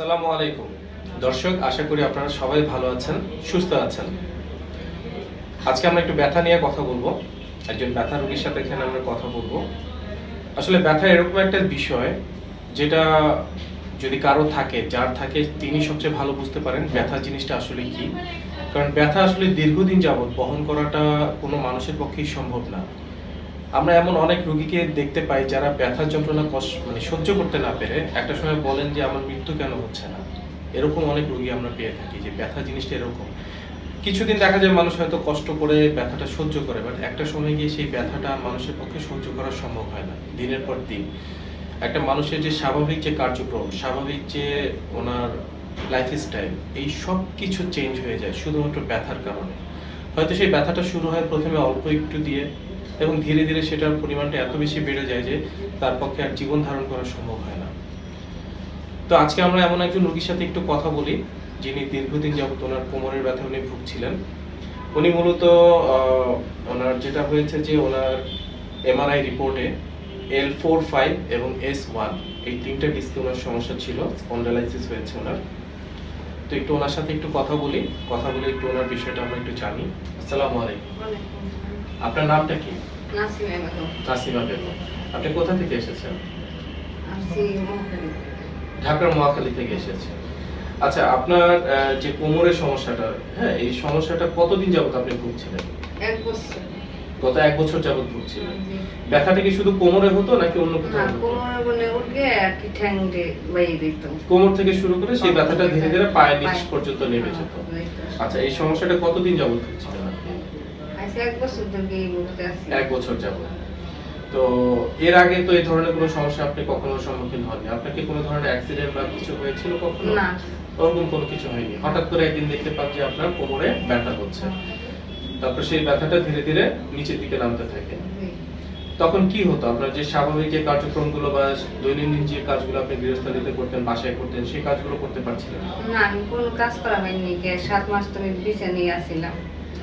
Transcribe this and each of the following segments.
আসসালামু আলাইকুম। দর্শক, আশা করি আপনারা সবাই ভালো আছেন, সুস্থ আছেন। আজকে আমরা একটু ব্যথা নিয়ে কথা বলব। একজন ব্যথা রোগীর সাথে এখানে আমরা কথা বলব। আসলে ব্যথা এরকম একটা বিষয় যেটা যদি কারও থাকে, যার থাকে, তিনি সবচেয়ে ভালো বুঝতে পারেন ব্যথা জিনিসটা আসলে কি। কারণ ব্যথা আসলে দীর্ঘদিন যাবত বহন করাটা কোনো মানুষের পক্ষেই সম্ভব না। আমরা এমন অনেক রোগীকে দেখতে পাই যারা ব্যথার যন্ত্রণা কষ্ট মানে সহ্য করতে না পেরে একটা সময় বলেন যে আমার মৃত্যু কেন হচ্ছে না? এরকম অনেক রোগী আমরা পেয়ে থাকি যে ব্যথা জিনিসটা এরকম। কিছুদিন দেখা যায় মানুষ হয়তো কষ্ট করে ব্যথাটা সহ্য করে বাট একটা সময় গিয়ে সেই ব্যথাটা মানুষের পক্ষে সহ্য করা সম্ভব হয় না, দিনের পর দিন। একটা মানুষের যে স্বাভাবিক যে কার্যক্রম, স্বাভাবিক যে ওনার লাইফ স্টাইল এই সব কিছু চেঞ্জ হয়ে যায় শুধুমাত্র ব্যথার কারণে। হয়তো সেই ব্যথাটা শুরু হয় প্রথমে অল্প একটু দিয়ে এবং ধীরে ধীরে সেটার পরিমাণটা এত বেশি বেড়ে যায় যে তার পক্ষে আর জীবন ধারণ করা সম্ভব হয় না। তো আজকে আমরা এমন একজন রোগীর সাথে একটু কথা বলি, যিনি দীর্ঘদিন যাবত ওনার কোমরের ব্যথা উনি ভুগছিলেন। উনি মূলত ওনার যেটা হয়েছে যে ওনার এমআরআই রিপোর্টে এল ফোর ফাইভ এবং এস ওয়ান এই তিনটা ডিস্কে ওনার সমস্যা ছিল স্পন্ডালাইসিস হয়েছে ওনার। তো একটু ওনার সাথে একটু কথা বলি। কথা বলে একটু ওনার বিষয়টা আমরা একটু জানি। আসসালামু আলাইকুম। আপনার নামটা কি? নাসিমা বেগম। নাসিমা বেগম। আপনি কোথা থেকে এসেছেন? ঢাকার মহাখালী থেকে এসেছেন। আচ্ছা আপনার যে কোমরের সমস্যাটা হ্যাঁ এই সমস্যাটা কতদিন যাবত আপনি ভুগছিলেন? এক বছর। গত এক বছর যাবত ভুগছিলেন ব্যথাটা কি শুধু কোমরে হতো নাকি অন্য কোথাও কোমরে বলে উঠলে আর কি ঠ্যাং দিয়ে বাইরে দিত কোমর থেকে শুরু করে সেই ব্যথাটা ধীরে ধীরে পায়ের নিচ পর্যন্ত নেমে যেত। আচ্ছা এই সমস্যাটা কতদিন যাবত ভুগছিলেন আপনি এক বছর ধরে বলতে আছি। এক বছর যাবত তো এর আগে তো এই ধরনের কোনো সমস্যা আপনি কখনো সম্মুখীন হননি? আপনার কি কোনো ধরনের অ্যাক্সিডেন্ট বা কিছু হয়েছিল কখনো? না। ওরকম কোনো কিছু হয়নি। হঠাৎ করে একদিন দেখতে যে আপনার কোমরে ব্যথা হচ্ছে। তারপর সেই ব্যথাটা ধীরে ধীরে নিচের দিকে নামতে থাকে। তখন কি হতো? আপনার যে স্বাভাবিক যে কার্যক্রমগুলো বা দৈনন্দিন যে কাজগুলো আপনি গৃহস্থালিতে করতেন বাসায় করতেন সেই কাজগুলো করতে পারছিলেন? না আমি কোনো কাজ করা হয়নি কে সাত মাস তো আমি বিছানায় আসছিলাম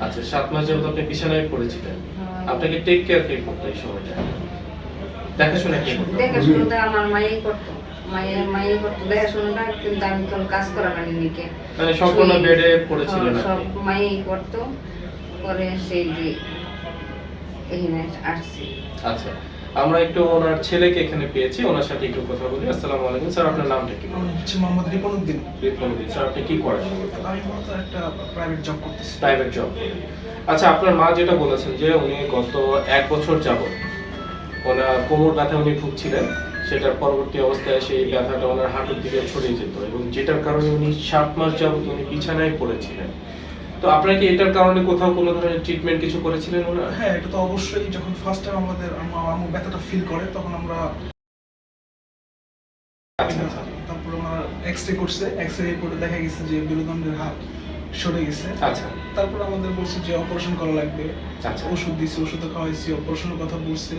আচ্ছা সাত মাস যাবত আপনি বিছানায় পড়েছিলেন। হ্যাঁ। আপনাকে টেক কেয়ার কে করতো এই সময়টা? দেখাশোনা কে করতো? দেখাশোনাটা আমার মাই করতো। মায়ের মাই করতো দেখাশোনাটা কিন্তু আমি কোনো কাজ করা হয়নি কে। মানে সম্পূর্ণ বেডে পড়েছিলেন হ্যাঁ, সব মাই করতো। পরে সেই যে এখানে আসছি। আচ্ছা আমরা একটু ওনার ছেলেকে এখানে পেয়েছি ওনার সাথে একটু কথা বলি। আসসালামু আলাইকুম স্যার আপনার নামটা কি? হচ্ছে মোহাম্মদ রিপন উদ্দিন। বিপ্লবী স্যার আপনি কি করেন? আমি মূলত একটা প্রাইভেট জব করতেছি। প্রাইভেট জব আচ্ছা আপনার মা যেটা বলেছেন যে উনি গত এক বছর যাবত ওনার কোমর ব্যথা উনি ভুগছিলেন সেটার পরবর্তী অবস্থায় সেই ব্যথাটা ওনার হাঁটুর দিকে ছড়িয়ে যেত এবং যেটার কারণে উনি সাত মাস যাবত উনি বিছানায় পড়েছিলেন। তো আপনারা কি এটার কারণে কোথাও কোনো ধরনের ট্রিটমেন্ট কিছু করেছিলেন ওনার হ্যাঁ এটা তো অবশ্যই যখন ফার্স্ট টাইম আমাদের আম্মা আম্মু ব্যথাটা ফিল করে তখন আমরা আচ্ছা আচ্ছা। তারপর আমরা এক্স রে করছে এক্স রে রিপোর্টে দেখা গেছে যে মেরুদণ্ডের হাত সরে গেছে। আচ্ছা। তারপর আমাদের বলছে যে অপারেশন করা লাগবে আচ্ছা। ওষুধ দিছে ওষুধ খাওয়াইছি অপারেশনের কথা বলছে।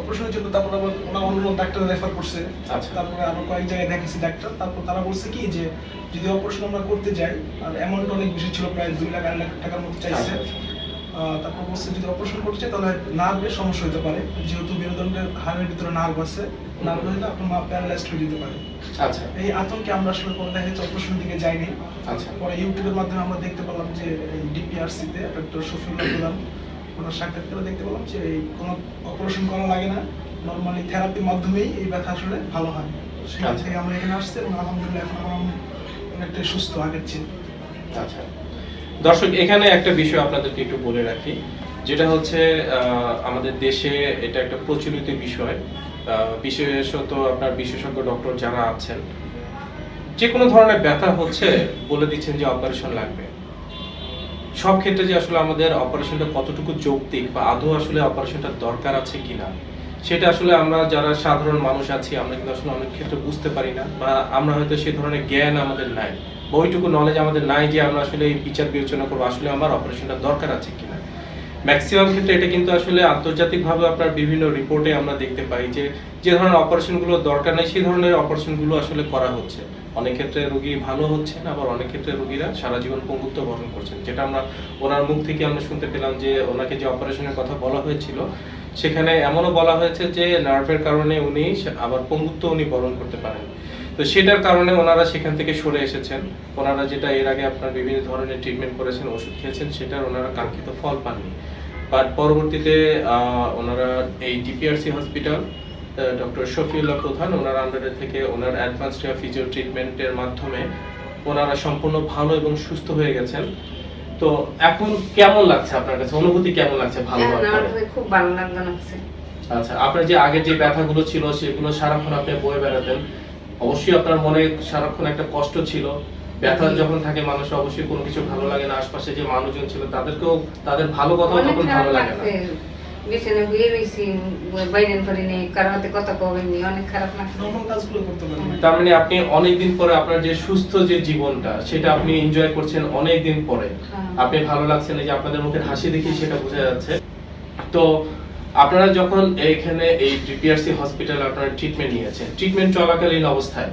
অপারেশনের জন্য তারপর আবার ওনা অন্য ডাক্তার রেফার করছে। আচ্ছা। তারপরে আরও কয়েক জায়গায় দেখেছি ডাক্তার। তারপর তারা বলছে কি যে যদি অপারেশন আমরা করতে যাই আর অ্যামাউন্ট অনেক বেশি ছিল প্রায় দুই লাখ আড়াই লাখ টাকার মতো চাইছে। আচ্ছা, আচ্ছা। তারপর বলছে যদি অপারেশন করতে চাই তাহলে নার্ভের সমস্যা হতে পারে। যেহেতু মেরুদণ্ডের হাড়ের ভিতরে নার্ভ আছে নার্ভ হলে আপনার মা প্যারালাইজড হয়ে যেতে পারে। আচ্ছা। এই আতঙ্কে আমরা আসলে পরে দেখা যাচ্ছে অপারেশনের দিকে যাইনি। আচ্ছা। পরে ইউটিউবের মাধ্যমে আমরা দেখতে পেলাম যে ডিপিআরসি তে ডক্টর শফিউল্লাহ প্রধান ওনার সাক্ষাৎকারে দেখতে পেলাম যে এই কোনো অপারেশন করা লাগে না। নর্মালি থেরাপির মাধ্যমেই এই ব্যথা আসলে ভালো হয়। সেখান আচ্ছা। থেকে আমরা এখানে আসছি এবং আলহামদুলিল্লাহ এখন আমার অনেকটাই সুস্থ আগের চেয়ে। আচ্ছা। দর্শক এখানে একটা বিষয় আপনাদেরকে একটু বলে রাখি যেটা হচ্ছে আহ, আমাদের দেশে এটা একটা প্রচলিত বিষয়। আহ, বিশেষত আপনার বিশেষজ্ঞ ডক্টর যারা আছেন যে কোনো ধরনের ব্যথা হচ্ছে বলে দিচ্ছেন যে অপারেশন লাগবে। সব ক্ষেত্রে যে আসলে আমাদের অপারেশনটা কতটুকু যৌক্তিক বা আদৌ আসলে অপারেশনটা দরকার আছে কিনা, সেটা আসলে আমরা যারা সাধারণ মানুষ আছি, আমরা কিন্তু আসলে অনেক ক্ষেত্রে বুঝতে পারি না বা আমরা হয়তো সে ধরনের জ্ঞান আমাদের নাই বইটুকু নলেজ আমাদের নাই যে আমরা আসলে বিচার বিবেচনা করব, আসলে আমার অপারেশনটা দরকার আছে কিনা। ম্যাক্সিমাম ক্ষেত্রে এটা কিন্তু আসলে আন্তর্জাতিকভাবে আপনার বিভিন্ন রিপোর্টে আমরা দেখতে পাই যে যে ধরনের অপারেশনগুলো দরকার নেই, সেই ধরনের অপারেশনগুলো আসলে করা হচ্ছে। অনেক ক্ষেত্রে রোগী ভালো হচ্ছেন, আবার অনেক ক্ষেত্রে রোগীরা সারা জীবন পঙ্গুত্ব বরণ করছেন। যেটা আমরা ওনার মুখ থেকে আমরা শুনতে পেলাম যে, ওনাকে যে অপারেশনের কথা বলা হয়েছিল, সেখানে এমনও বলা হয়েছে যে নার্ভের কারণে উনি আবার পঙ্গুত্ব উনি বরণ করতে পারেন। তো সেটার কারণে ওনারা সেখান থেকে সরে এসেছেন। ওনারা যেটা এর আগে আপনার বিভিন্ন ধরনের ট্রিটমেন্ট করেছেন, ওষুধ খেয়েছেন, সেটার ওনারা কাঙ্ক্ষিত ফল পাননি। বাট পরবর্তীতে ওনারা এই ডিপিআরসি হসপিটাল ডক্টর শফিউল্লাহ প্রধান ওনার আন্ডারে থেকে ওনার অ্যাডভান্স ফিজিও ট্রিটমেন্টের মাধ্যমে ওনারা সম্পূর্ণ ভালো এবং সুস্থ হয়ে গেছেন। তো এখন কেমন লাগছে আপনার কাছে? অনুভূতি কেমন লাগছে ভালো কাছে খুব ভালো লাগছে আচ্ছা আপনার যে আগে যে ব্যথাগুলো ছিল সেগুলো সারাক্ষণ আপনি বয়ে বেড়াতেন। অবশ্যই আপনার মনে সারাক্ষণ একটা কষ্ট ছিল। ব্যথা যখন থাকে মানুষ অবশ্যই কোনো কিছু ভালো লাগে না। আশপাশে যে মানুষজন ছিল তাদেরকেও তাদের ভালো কথাও তখন ভালো লাগে না। বিছানে শুয়ে রয়েছি বাইরেন করিনি কারও হাতে কথা কবেনি অনেক খারাপ লাগছে। কাজগুলো করতে পারেন তার মানে আপনি অনেকদিন পরে আপনার যে সুস্থ যে জীবনটা সেটা আপনি এনজয় করছেন অনেক দিন পরে। হ্যাঁ। আপনি ভালো লাগছে না যে আপনাদের মুখের হাসি দেখি সেটা বোঝা যাচ্ছে। তো আপনারা যখন এইখানে এই ডিপিআরসি হসপিটালে আপনারা ট্রিটমেন্ট নিয়েছেন ট্রিটমেন্ট চলাকালীন অবস্থায়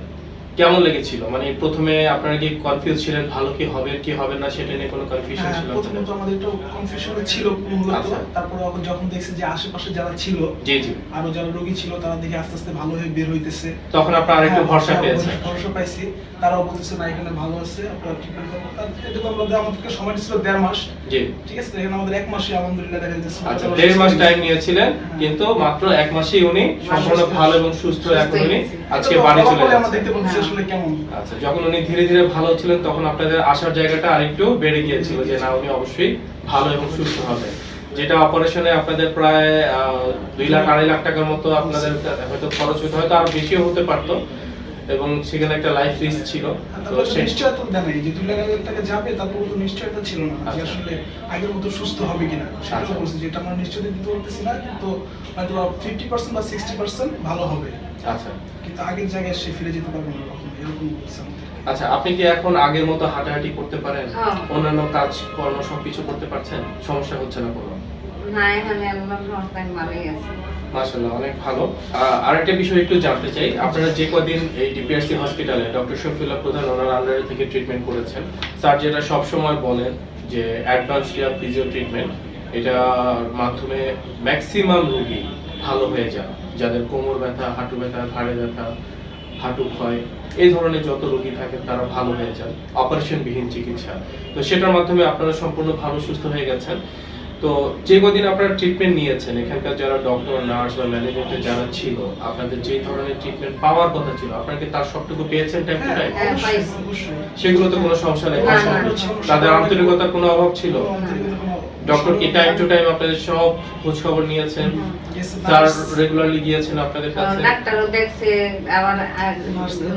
কেমন লেগেছিল? মানে প্রথমে আপনারা কি কনফিউজ ছিলেন ভালো কি হবে কি হবে না সেটা নিয়ে কোনো কনফিউশন হ্যাঁ, ছিল প্রথমত আপনাদের? আমাদের একটু কনফিউশন ছিল মূলত। আচ্ছা। তারপর যখন দেখছি যে আশেপাশে যারা ছিল জি জি। আরও যারা রোগী ছিল তারা দেখে আস্তে আস্তে ভালো হয়ে বের হইতেছে। তখন আপনারা আরেকটু হ্যাঁ, ভরসা পেয়েছেন। ভরসা পাইছি। তারাও বলতেছে না এখানে ভালো আছে আপনারা ট্রিটমেন্ট করুন তার- এটা তো আমাদের আমাদেরকে সময় ছিল দেড় মাস। জি। ঠিক আছে এখানে আমাদের এক মাসে আলহামদুলিল্লাহ দেখা যাচ্ছে আচ্ছা তারা দেড় মাস টাইম নিয়েছিলেন। কিন্তু মাত্র এক মাসেই উনি সম্পূর্ণ ভালো এবং সুস্থ এখন উনি আজকে বাড়ি চলে যাচ্ছেন। আসলে কেমন? আচ্ছা যখন উনি ধীরে ধীরে ভালো ছিলেন, তখন আপনাদের আসার জায়গাটা আরেকটু বেড়ে গিয়েছিল যে, না, উনি অবশ্যই ভালো এবং সুস্থ হবে। যেটা অপারেশনে আপনাদের প্রায় দুই লাখ আড়াই লাখ টাকার মতো আপনাদের হয়তো খরচ হতে হয়তো আরও বেশিও হতে পারতো। এবং সেখানে একটা লাইফ রিস্ক ছিল। তো তারপরে সে নিশ্চয়তা দেয় নাই যে দুই লাখ হাজার টাকা যাবে তারপর তো নিশ্চয়তা ছিল না যে আচ্ছা। আসলে আগের মতো সুস্থ হবে কিনা। সেটা আচ্ছা। বলছি যেটা আমরা নিশ্চয়তা দিতে পারতেছি না কিন্তু হয়তো ফিফটি পার্সেন্ট বা সিক্সটি পার্সেন্ট ভালো হবে। আচ্ছা। কিন্তু আগের জায়গায় সে ফিরে যেতে পারবে না এরকম আচ্ছা আপনি কি এখন আগের মতো হাঁটাহাঁটি করতে পারেন? হ্যাঁ। অন্যান্য কাজ কর্ম সবকিছু করতে পারছেন? সমস্যা হচ্ছে না কোনো? না এখানে রহমতে ভালোই আছে। মাশাআল্লাহ অনেক ভালো। আহ, আরেকটা বিষয় একটু জানতে চাই। আপনারা যে কদিন এই ডিপিআরসি হসপিটালে ডক্টর শফিউল্লাহ প্রধান ওনার আন্ডারে থেকে ট্রিটমেন্ট করেছেন স্যার যেটা সবসময় বলেন যে অ্যাডভান্স ইয়ার ফিজিও ট্রিটমেন্ট এটার মাধ্যমে ম্যাক্সিমাম রোগী ভালো হয়ে যায় যাদের কোমর ব্যথা হাঁটু ব্যথা ঘাড়ে ব্যথা হাঁটু ক্ষয় এই ধরনের যত রোগী থাকে তারা ভালো হয়ে যান। অপারেশনবিহীন চিকিৎসা। তো সেটার মাধ্যমে আপনারা সম্পূর্ণ ভালো সুস্থ হয়ে গেছেন। তো যে কদিন আপনারা ট্রিটমেন্ট নিয়েছেন এখানকার যারা ডক্টর নার্স বা ম্যানেজমেন্টে যারা ছিল আপনাদের যে ধরনের ট্রিটমেন্ট পাওয়ার কথা ছিল আপনারা কি তার সবটুকু পেয়েছেন টাইম টু টাইম হ্যাঁ, অবশ্যই, পাইছি। অবশ্যই কোনো সমস্যা নেই তাদের। আন্তরিকতার কোনো অভাব ছিল? ডক্টর কি টাইম টু টাইম আপনাদের সব খোঁজ খবর নিয়েছেন স্যার রেগুলারলি গিয়েছেন আপনাদের কাছে? ডাক্তারও দেখছে আবার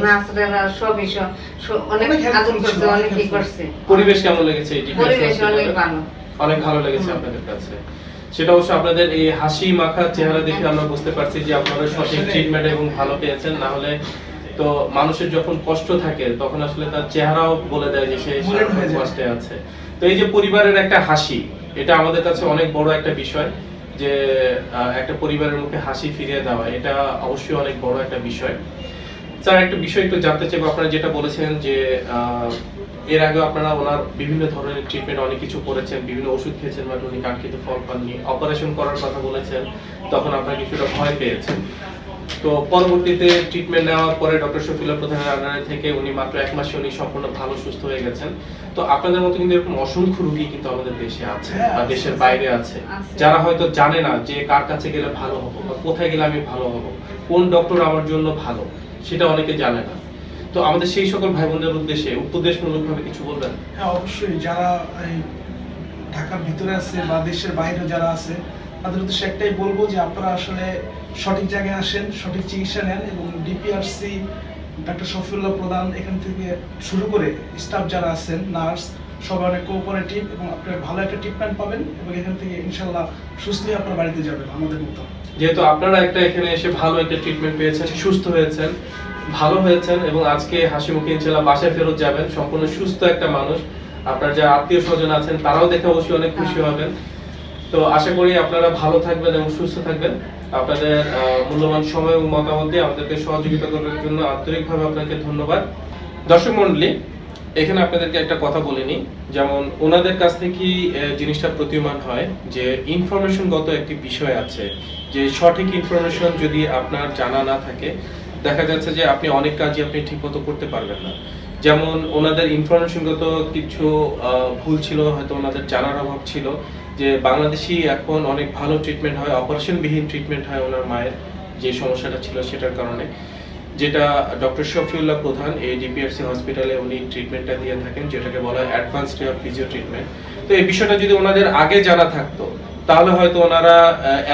নার্সরা সবই সব সব- অনেক আদর করছে অনেক কি করছে। পরিবেশ কেমন লেগেছে এই পরিবেশ অনেক ভালো। অনেক ভালো লেগেছে আপনাদের কাছে। সেটা অবশ্য আপনাদের এই হাসি মাখা চেহারা দেখে আমরা বুঝতে পারছি যে আপনারা সঠিক ট্রিটমেন্ট এবং ভালো পেয়েছেন না হলে তো মানুষের যখন কষ্ট থাকে তখন আসলে তার চেহারাও বলে দেয় যে সে হয়ে। কষ্টে আছে। তো এই যে পরিবারের একটা হাসি এটা আমাদের কাছে অনেক বড় একটা বিষয় যে একটা পরিবারের মুখে হাসি ফিরিয়ে দেওয়া এটা অবশ্যই অনেক বড় একটা বিষয়। স্যার একটা বিষয় একটু জানতে চাইব। আপনারা যেটা বলেছেন যে এর আগে আপনারা ওনার বিভিন্ন ধরনের ট্রিটমেন্ট অনেক কিছু করেছেন বিভিন্ন ওষুধ খেয়েছেন বাট উনি কাঙ্ক্ষিত ফল পাননি অপারেশন করার কথা বলেছেন তখন আপনারা কিছুটা ভয় পেয়েছেন। তো পরবর্তীতে ট্রিটমেন্ট নেওয়ার পরে ডক্টর শফিলা প্রধানের আন্ডারে থেকে উনি মাত্র এক মাসে উনি সম্পূর্ণ ভালো সুস্থ হয়ে গেছেন। তো আপনাদের মতো কিন্তু এরকম অসংখ্য রোগী কিন্তু আমাদের দেশে আছে হ্যাঁ, বা দেশের বাইরে আছে। আছে। যারা হয়তো জানে না যে কার কাছে গেলে ভালো হব বা কোথায় গেলে আমি ভালো হব কোন ডক্টর আমার জন্য ভালো। সেটা অনেকে জানে না। তো আমাদের সেই সকল ভাই বোনদের উদ্দেশ্যে উপদেশমূলক ভাবে কিছু বলবেন? হ্যাঁ অবশ্যই। যারা ঢাকার ভিতরে আছে বা দেশের বাইরে যারা আছে, তাদের উদ্দেশ্যে একটাই বলব যে আপনারা আসলে সঠিক জায়গায় আসেন, সঠিক চিকিৎসা নেন এবং ডিপিআরসি, ডাক্তার শফিউল্লাহ প্রধান এখান থেকে শুরু করে স্টাফ যারা আছেন, নার্স সবাই অনেক কোঅপারেটিভ এবং আপনারা ভালো একটা ট্রিটমেন্ট পাবেন এবং এখান থেকে ইনশাল্লাহ সুস্থই আপনার বাড়িতে যাবেন আমাদের মতো। যেহেতু আপনারা একটা এখানে এসে ভালো একটা ট্রিটমেন্ট পেয়েছেন সুস্থ হয়েছেন ভালো হয়েছেন এবং আজকে হাসি মুখে ইনশাল্লাহ বাসায় ফেরত যাবেন সম্পূর্ণ সুস্থ একটা মানুষ। আপনার যারা আত্মীয় স্বজন আছেন তারাও দেখে অবশ্যই অনেক খুশি হবেন। তো আশা করি আপনারা ভালো থাকবেন এবং সুস্থ থাকবেন। আপনাদের আহ, মূল্যবান সময় এবং মতামত দিয়ে আমাদেরকে সহযোগিতা করার জন্য আন্তরিকভাবে আপনাকে ধন্যবাদ। দর্শক মন্ডলী এখানে আপনাদেরকে একটা কথা বলে নিই। যেমন ওনাদের কাছ আহ, জিনিসটা প্রতীয়মান হয় যে ইনফরমেশনগত একটি বিষয় আছে যে সঠিক ইনফরমেশন যদি আপনার জানা না থাকে দেখা যাচ্ছে যে আপনি অনেক কাজই আপনি ঠিকমতো করতে পারবেন না। যেমন ওনাদের ইনফরমেশনগত কিছু ভুল ছিল হয়তো ওনাদের জানার অভাব ছিল যে বাংলাদেশি এখন অনেক ভালো ট্রিটমেন্ট হয় অপারেশনবিহীন ট্রিটমেন্ট হয় ওনার মায়ের যে সমস্যাটা ছিল সেটার কারণে। যেটা ডক্টর শফিউল্লাহ প্রধান এই ডিপিআরসি হসপিটালে উনি ট্রিটমেন্টটা দিয়ে থাকেন, যেটাকে বলা হয় অ্যাডভান্স ফিজিও ট্রিটমেন্ট তো এই বিষয়টা যদি ওনাদের আগে জানা থাকতো, তাহলে হয়তো ওনারা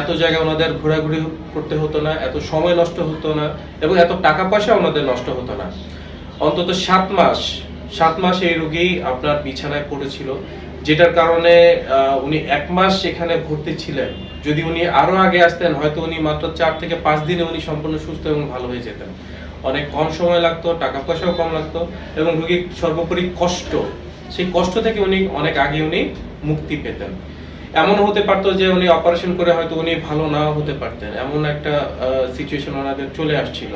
এত জায়গায় ওনাদের ঘোরাঘুরি করতে হতো না, এত সময় নষ্ট হতো না, এবং এত টাকা পয়সা ওনাদের নষ্ট হতো না। অন্তত সাত মাস সাত মাস এই রোগী আপনার বিছানায় পড়েছিল, যেটার কারণে উনি এক মাস সেখানে ভর্তি ছিলেন। যদি উনি আরও আগে আসতেন, হয়তো উনি মাত্র চার থেকে পাঁচ দিনে উনি সম্পূর্ণ সুস্থ এবং ভালো হয়ে যেতেন। অনেক কম সময় লাগতো, টাকা পয়সাও কম লাগতো এবং রোগীর সর্বোপরি কষ্ট, সেই কষ্ট থেকে উনি অনেক আগে উনি মুক্তি পেতেন। এমন হতে পারতো যে উনি অপারেশন করে হয়তো উনি ভালো নাও হতে পারতেন। এমন একটা সিচুয়েশন ওনাদের চলে আসছিল।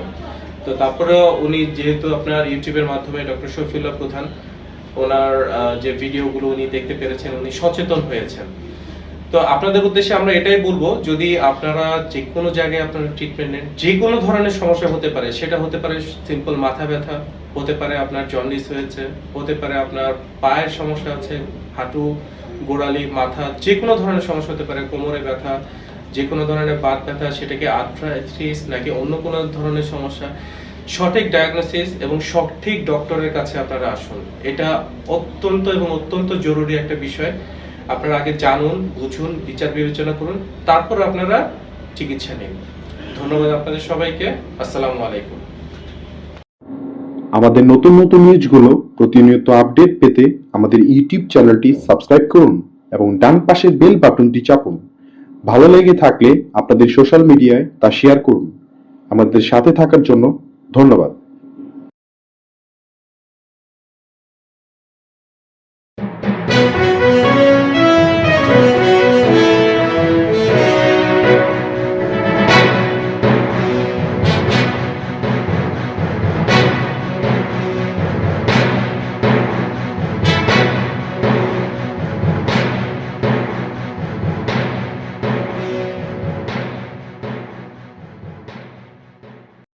তো তারপরেও উনি যেহেতু আপনার ইউটিউবের মাধ্যমে ডক্টর শফিউল্লাহ প্রধান, ওনার যে ভিডিওগুলো উনি দেখতে পেরেছেন, উনি সচেতন হয়েছেন। তো আপনাদের উদ্দেশ্যে আমরা এটাই বলব, যদি আপনারা যে কোনো জায়গায় আপনারা ট্রিটমেন্ট নেন যে কোনো ধরনের সমস্যা হতে পারে, সেটা হতে পারে সিম্পল মাথা ব্যথা, হতে পারে আপনার জন্ডিস হয়েছে, হতে পারে আপনার পায়ের সমস্যা আছে, হাঁটু, গোড়ালি, মাথা যে কোনো ধরনের সমস্যা হতে পারে, কোমরে ব্যথা যে কোনো ধরনের বাত ব্যথা, সেটাকে আর্থ্রাইটিস নাকি অন্য কোনো ধরনের সমস্যা, সঠিক ডায়াগনোসিস এবং সঠিক ডক্টরের কাছে আপনারা আসুন। এটা অত্যন্ত এবং অত্যন্ত জরুরি একটা বিষয়। আপনারা আগে জানুন, বুঝুন, বিচার বিবেচনা করুন, তারপর আপনারা চিকিৎসা নিন। ধন্যবাদ আপনাদের সবাইকে। আসসালামু আলাইকুম। আমাদের নতুন নতুন নিউজগুলো প্রতিনিয়ত আপডেট পেতে আমাদের ইউটিউব চ্যানেলটি সাবস্ক্রাইব করুন এবং ডান পাশের বেল বাটনটি চাপুন। ভালো লেগে থাকলে আপনাদের সোশ্যাল মিডিয়ায় তা শেয়ার করুন। আমাদের সাথে থাকার জন্য ধন্যবাদ।